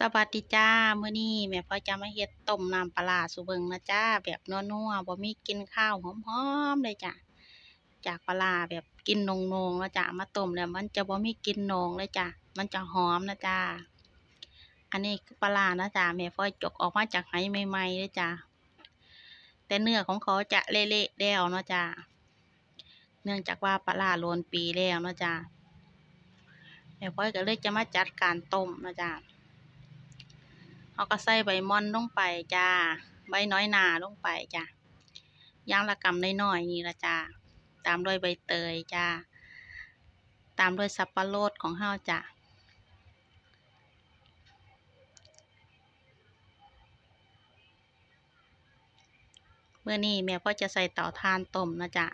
สวัสดีจ้ามื้อนี้แม่พ่อจะมาเฮ็ดต้มน้ำปลาสู่เบิงนะจ้าแบบนัวๆบ่มีกลิ่นคาวหอมๆเลยจ้ะจากปลาแบบกินนงๆแล้วจ้ะมาต้มแล้วมันจะบ่มีกินนงเลยจ้ะมันจะหอมนะจ้าอันนี้คือปลานะจ้าแม่พ่อจกออกมาจากไหใหม่ๆเลยจ้ะแต่เนื้อของเขาจะเละๆแล้วเนาะจ้าเนื่องจากว่าปลาโลนปีแล้วเนาะจ้าแม่พ่อยก็เลยจะมาจัดการต้มนะจ้า เขาก็ใส่ใบม่อนลงไปจ้า ใบน้อยนาลงไปจ้าย่างละกำน้อยๆนี่ละจ้า ตามด้วยใบเตยจ้า ตามด้วยสับปะรดของเฮาจ้าเมื่อนี้แม่ก็จะใส่เตาถ่านต้มนะจ้ะ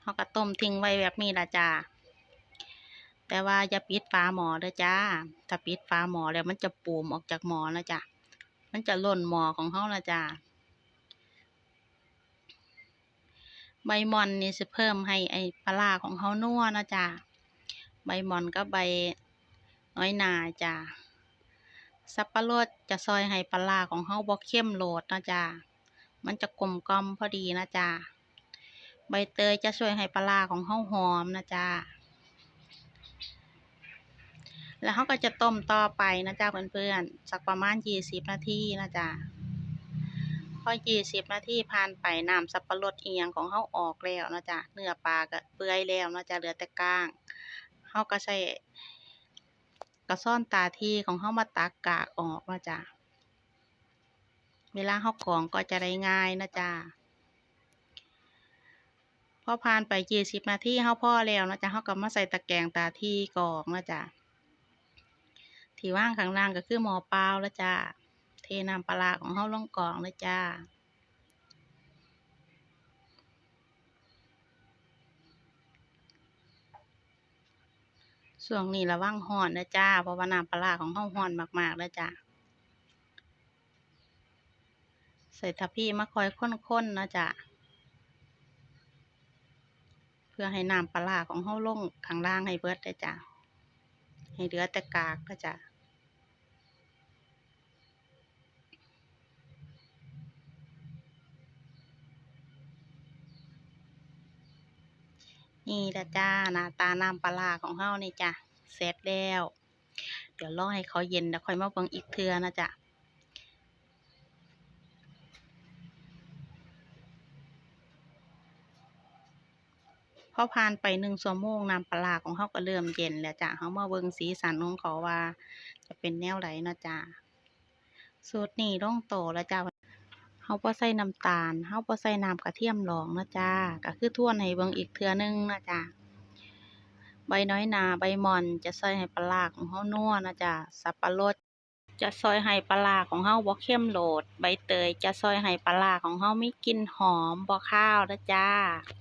เขาก็ต้มทิ้งไว้แบบนี้ละจ้า แต่ว่าอย่าปิดฝาหมอเด้อจ้า ถ้าปิดฝาหมอแล้วมันจะปูมออกจากหมอนะจ้ะ มันจะหล่นหมอของเฮาละจ้าใบมอนนี่สิเพิ่มให้ไอปลาร้าของเฮานัวนะจ้าใบมอนกับใบน้อยหนาจ้าสับปะรดจะซอยให้ปลาร้าของเฮาบ่เข้มโลดนะจ้ามันจะกลมกล่อมพอดีนะจ้าใบเตยจะช่วยให้ปลาร้าของเฮาหอมนะจ้า แล้วเขาก็จะต้มต่อไปนะจ๊ะเพื่อนๆสักประมาณยี่สิบนาทีนะจ๊ะพอยี่สิบนาทีผ่านไปน้ำสับปะรดเอียงของเขาออกแล้วนะจ๊ะเนื้อปลาก็เปื่อยแล้วนะจ๊ะเหลือแต่ก้างเขาก็ใช้กระซ่อนตาที่ของเขามาตักกากออกนะจ๊ะเวลาเขากองก็จะได้ง่ายนะจ๊ะพอผ่านไปยี่สิบนาทีเขาพ่อแล้วนะจ๊ะเขาก็มาใส่ตะแกรงตาที่กองนะจ๊ะ ที่ว่างข้างล่างก็คือหมอเปล่าแล้วจ้าเทน้ำปลาของเฮาลงกล่องเลยจ้าช่วงนี้ระวังห่อนนะจ้าเพราะว่าน้ำปลาของเฮาห่อนมากๆแล้วจ้าใส่ทัพพี่มาคอยค้นๆนะจ้าเพื่อให้น้ำปลาของเฮาลงข้างล่างให้เบิดเลยจ้าให้เหลือแต่กากนะจ้า นี่ละจ้าหน้าตาน้ำปลาร้าของเฮานี่จ้ะเสร็จแล้ว เดี๋ยวรอให้เขาเย็นแล้วค่อยมาเบิ่งอีกเทื่อนะจ้ะพอผ่านไปหนึ่งชั่วโมงน้ำปลาร้าของเฮาก็เริ่มเย็นแล้วจ้ะเฮามาเบิ่งสีสันของเขาว่า จะเป็นแนวไหนนะจ้ะสูตรนี้ลงโตแล้วจ้ะ เฮาบ่ใส่น้ำตาลเฮาบ่ใส่น้ำกระเทียมหลองนะจ้าก็คือทวนให้เบิ่งอีกเทื่อหนึงนะจ้าใบน้อยนาใบมอนจะซอยให้ปลาลาของเฮานัวนะจ้าสับปะรดจะซอยให้ปลาลาของเฮาบ่เข้มโลด ใบเตยจะซอยให้ปลาลาของเฮามีกลิ่นหอมบ่คาวนะจ้า